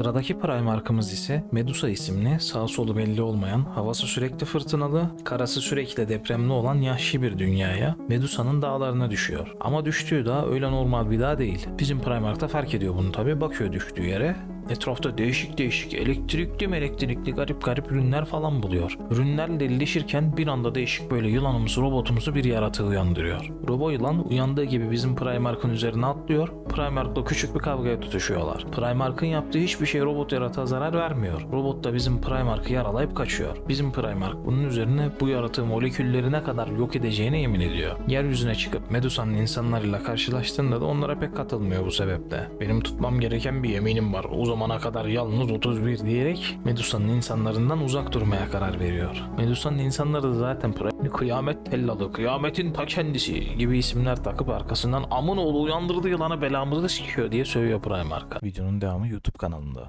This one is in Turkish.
Sıradaki Primark'ımız ise Medusa isimli, sağ solu belli olmayan, havası sürekli fırtınalı, karası sürekli depremli olan yahşi bir dünyaya, Medusa'nın dağlarına düşüyor. Ama düştüğü dağ öyle normal bir dağ değil. Bizim Primark'ta fark ediyor bunu tabi, bakıyor düştüğü yere. Etrafta değişik değişik elektrikli elektrikli garip garip ürünler falan buluyor. Ürünlerle delileşirken bir anda değişik böyle yılanımsı robotumuzu bir yaratığı uyandırıyor. Robo yılan uyandığı gibi bizim Primark'ın üzerine atlıyor. Primark'la küçük bir kavgaya tutuşuyorlar. Primark'ın yaptığı hiçbir şey robot yaratığa zarar vermiyor. Robot da bizim Primark'ı yaralayıp kaçıyor. Bizim Primark bunun üzerine bu yaratığı molekülleri ne kadar yok edeceğine yemin ediyor. Yeryüzüne çıkıp Medusa'nın insanlarıyla karşılaştığında da onlara pek katılmıyor bu sebeple. Benim tutmam gereken bir yeminim var. O zamana kadar yalnız 31 diyerek Medusa'nın insanlarından uzak durmaya karar veriyor. Medusa'nın insanları da zaten Prime kıyamet tellalı, kıyametin ta kendisi gibi isimler takıp arkasından amın oğlu uyandırdı yılanı belamızı sikiyor diye sövüyor Primark'a. Videonun devamı YouTube kanalında.